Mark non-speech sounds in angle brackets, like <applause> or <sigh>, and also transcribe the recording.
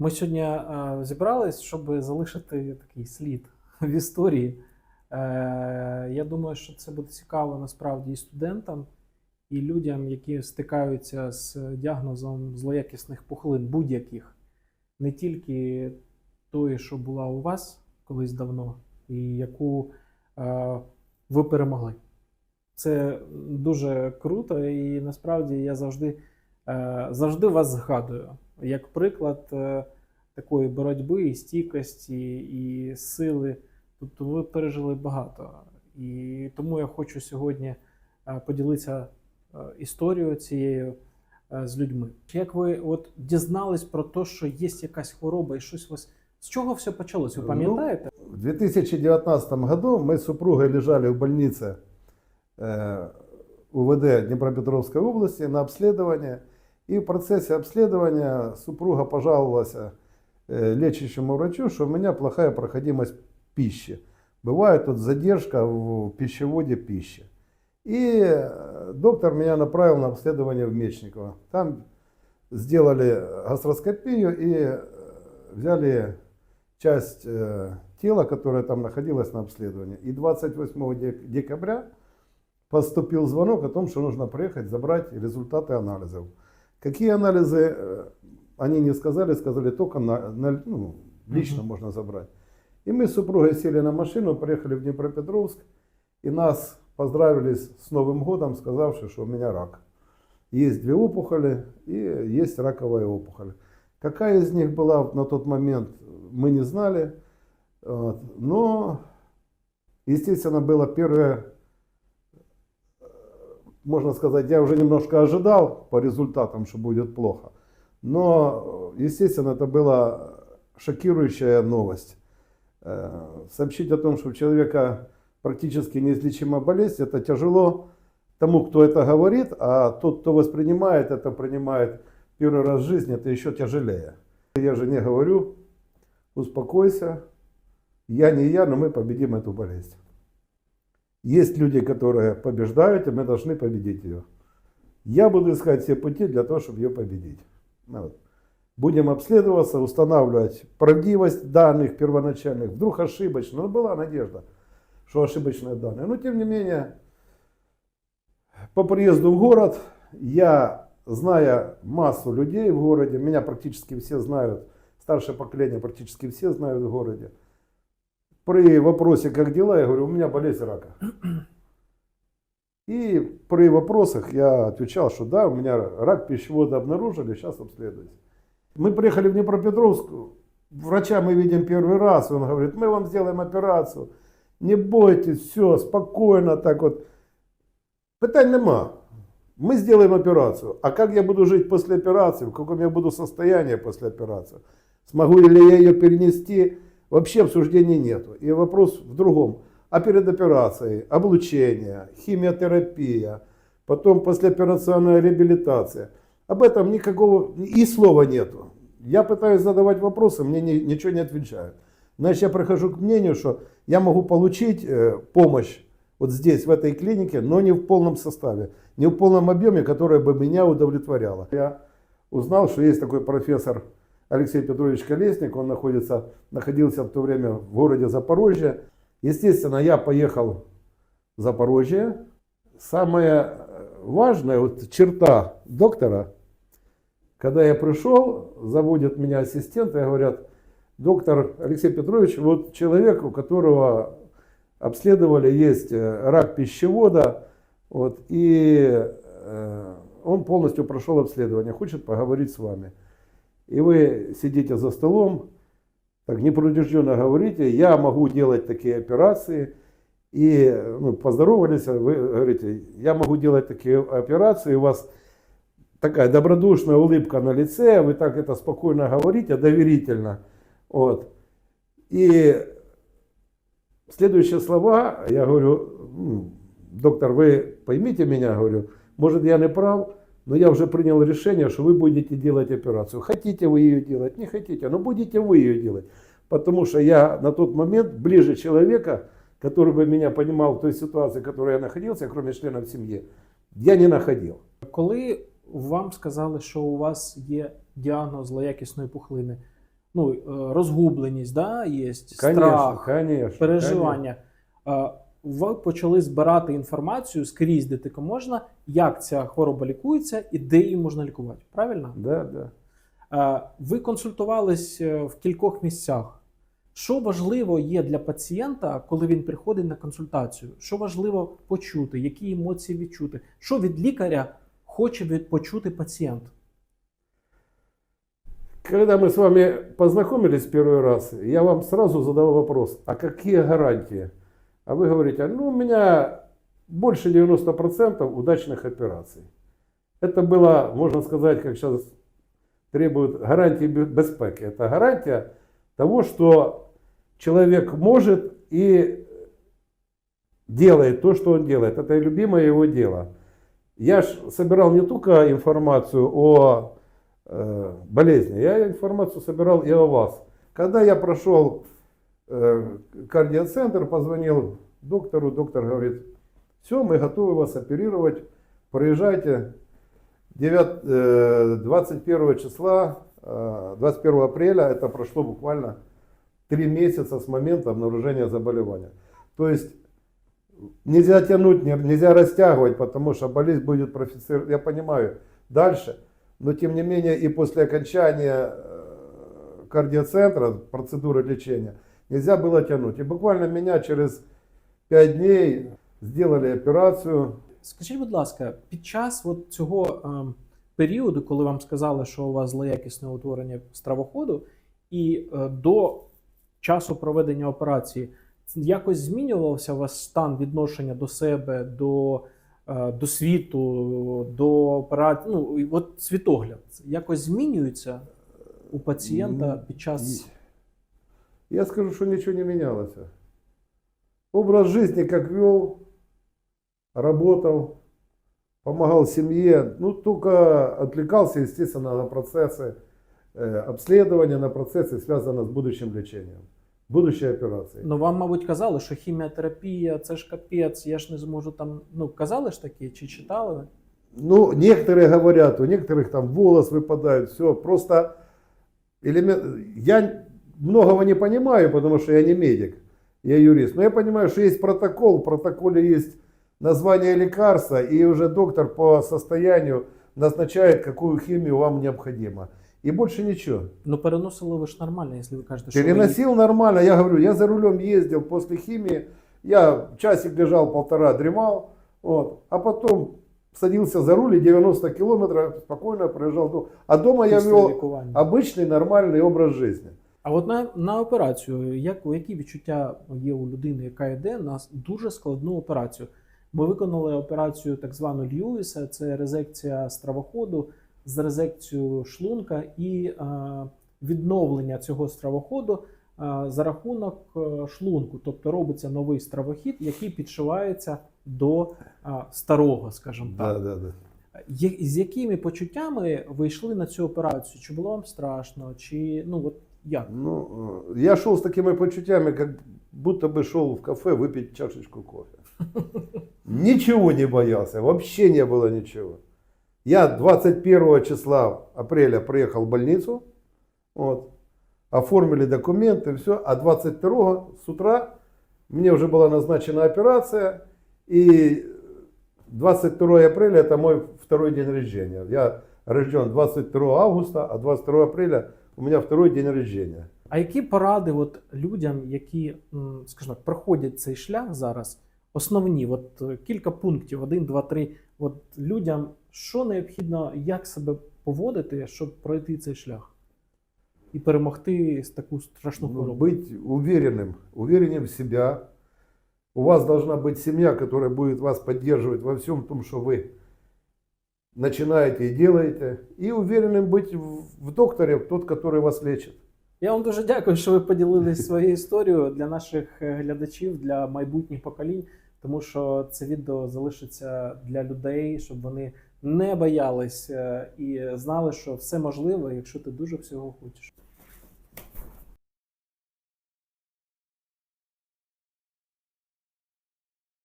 Ми сьогодні е, зібрались, щоб залишити такий слід <laughs> в історії. Е, я думаю, що це буде цікаво насправді і студентам, і людям, які стикаються з діагнозом злоякісних пухлин, будь-яких, не тільки тої, що була у вас колись давно, і яку е, ви перемогли. Це дуже круто, і насправді я завжди, завжди вас згадую як приклад е, такої боротьби, і стійкості, і сили. Тобто ви пережили багато. І тому я хочу сьогодні е, поділитися е, історією цією з людьми. Як ви от дізнались про те, що є якась хвороба і щось у вас. З чого все почалось? Ви Ну, пам'ятаєте? В 2019 году мы с супругой лежали в больнице э, УВД Днепропетровской области на обследование. И в процессе обследования супруга пожаловалась лечащему врачу, что у меня плохая проходимость пищи. Бывает тут задержка в пищеводе пищи. И доктор меня направил на обследование в Мечниково. Там сделали гастроскопию и э, взяли часть э, тела, которое там находилось на обследовании. И 28 де- декабря поступил звонок о том, что нужно приехать забрать результаты анализов. Какие анализы, э, они не сказали, сказали только на, на- ну, лично Мгм. можно забрать. И мы с супругой сели на машину, приехали в Днепропетровск, и нас поздравили с Новым годом, сказавши, что у меня рак. Есть две опухоли и есть раковая опухоль. Какая из них была на тот момент, мы не знали. Но, естественно, было первое, можно сказать, я уже немножко ожидал по результатам, что будет плохо. Но, э, естественно, это была шокирующая новость. Э, Сообщить о том, что у человека практически неизлечима болезнь, это тяжело тому, кто это говорит, а тот, кто воспринимает это, принимает первый раз в жизни, это еще тяжелее. Я жене говорю, успокойся, я не я, но мы победим эту болезнь. Есть люди, которые побеждают, и мы должны победить ее. Я буду искать все пути для того, чтобы ее победить. Ну вот. Будем обследоваться, устанавливать правдивость данных первоначальных. Вдруг ошибочно. Но была надежда, что ошибочные данные. Но тем не менее, по приезду в город, я, зная массу людей в городе, меня практически все знают, старшее поколение практически все знают в городе. При вопросе, как дела, я говорю, у меня болезнь рака. <clears throat> И при вопросах я отвечал, что да, у меня рак пищевода обнаружили, сейчас обследуюсь. Мы приехали в Днепропетровск, врача мы видим первый раз, он говорит, мы вам сделаем операцию, не бойтесь, все, спокойно, так вот. Питань нема. Мы сделаем операцию. А как я буду жить после операции, в каком я буду состоянии после операции, смогу ли я ее перенести, вообще обсуждений нету. И вопрос в другом. А перед операцией облучение, химиотерапия, потом послеоперационная реабилитация. Об этом никакого и слова нету. Я пытаюсь задавать вопросы, мне ни- ничего не отвечают. Значит, я прихожу к мнению, что я могу получить э, помощь вот здесь, в этой клинике, но не в полном составе, не в полном объеме, которое бы меня удовлетворяло. Я узнал, что есть такой профессор Алексей Петрович Колесник, он находится, находился в то время в городе Запорожье. Естественно, я поехал в Запорожье. Самая э, важная вот черта доктора, когда я пришел, заводят меня ассистенты говорят, доктор Алексей Петрович, вот человек, у которого обследовали, есть э, рак пищевода, вот, и э, он полностью прошел обследование, хочет поговорить с вами. И вы сидите за столом, так непринужденно говорите, я могу делать такие операции, и ну, поздоровались, вы говорите, я могу делать такие операции, у вас такая добродушная улыбка на лице, вы так это спокойно говорите, доверительно. Вот. И следующие слова, я говорю, «М, доктор, вы поймите меня, говорю, может я не прав, но я уже принял решение, что вы будете делать операцию. Хотите вы ее делать, не хотите, но будете вы ее делать. Потому что я на тот момент ближе человека, который бы меня понимал в той ситуации, в которой я находился, кроме членов семьи, я не находил. Коли вам сказали, що у вас є діагноз злоякісної пухлини, ну, е, розгубленість, да, є, Конечно, страх, конечно. переживання. Е, Ви почали збирати інформацію скрізь, де тільки можна, як ця хвороба лікується і де її можна лікувати. Правильно? Да, да. Е, Ви консультувались е, в кількох місцях. Що важливо є для пацієнта, коли він приходить на консультацію? Що важливо почути, які емоції відчути? Що від лікаря хоче почути пацієнт? Когда мы с вами познакомились в первый раз, я вам сразу задал вопрос, а какие гарантии? А вы говорите, ну у меня больше 90% удачных операций. Это было, можно сказать, как сейчас требуют гарантии бе- безпеки. Это гарантия того, что человек может и делает то, что он делает. Это любимое его дело. Я ж собирал не только информацию о э, болезни, я информацию собирал и о вас. Когда я прошел кардиоцентр, позвонил доктору, доктор говорит, все, мы готовы вас оперировать, проезжайте 9, э, 21 числа, э, 21 апреля, это прошло буквально три месяца с момента обнаружения заболевания. То есть нельзя тянуть, не- нельзя растягивать, потому что болезнь будет профицировать. Я понимаю, дальше. Но тем не менее и после окончания э, кардиоцентра, процедуры лечения, нельзя было тянуть. И буквально меня через 5 дней сделали операцию. Скажіть, будь ласка, під час от цього ем, періоду, коли вам сказали, що у вас злоякісне утворення стравоходу, і е, до часу проведення операції, якось змінювався у вас стан відношення до себе, до, е, до світу, до операції? Ну, от світогляд якось змінюється у пацієнта під час. Я скажу, что ничего не менялось. Образ жизни как вел, работал, помогал семье, ну только отвлекался, естественно, на процессы э, обследования, на процессы, связанные с будущим лечением, будущей операцией. Ну, вам, мабуть, казали, що хіміотерапія це ж капець, я ж не зможу там. Ну, казали ж таке, чи читали? Ну, некоторые говорят, у некоторых там волос выпадает, все, просто элемент... Я многого не понимаю, потому что я не медик, я юрист, но я понимаю, что есть протокол, в протоколе есть название лекарства, и уже доктор по состоянию назначает, какую химию вам необходимо. И больше ничего. Ну, переносили ви ж нормально, якщо ви кажете, ви- Переносил нормально, я говорю, я за рулем ездил после химии, я часик лежал, полтора дремал, вот, а потом садился за руль и 90 километров спокойно проезжал. дом. А дома я після вел лікування. обычный нормальный образ жизни. А от на, на операцію, як, які відчуття є у людини, яка йде на дуже складну операцію? Ми виконали операцію так звану Льюіса, це резекція стравоходу з резекцією шлунка і е, відновлення цього стравоходу е, за рахунок е, шлунку. Тобто робиться новий стравохід, який підшивається до е, старого, скажімо так. да, да. Є- З якими почуттями ви йшли на цю операцію? Чи було вам страшно? Чи ну от як? Ну, э, я шел с такими почутями, как будто бы шел в кафе выпить чашечку кофе. <laughs> Ничего не боялся, вообще не было ничего. Я 21 числа апреля приехал в больницу, вот, оформили документы, все, а 22 с утра мне уже была назначена операция, и 22 апреля это мой второй день рождения. Я рожден 22 августа, а 22 апреля у меня второй день рождения. А які поради от людям, які, м, скажімо так, проходять цей шлях зараз, основні, от е, кілька пунктів, один, два, три. От людям, що необхідно, як себе поводити, щоб пройти цей шлях і перемогти з таку страшну Ну, хворобу? быть уверенным, увереннее в себя. У вас должна быть семья, которая будет вас поддерживать во всем том, что вы начинаете и делаете. И уверенным быть в, в докторе, тот, который вас лечит. Я вам дуже дякую, що ви поділились своєю історією для наших е, глядачів, для майбутніх поколінь, тому що це відео залишиться для людей, щоб вони не боялись е, і знали, що все можливо, якщо ти дуже всього хочеш.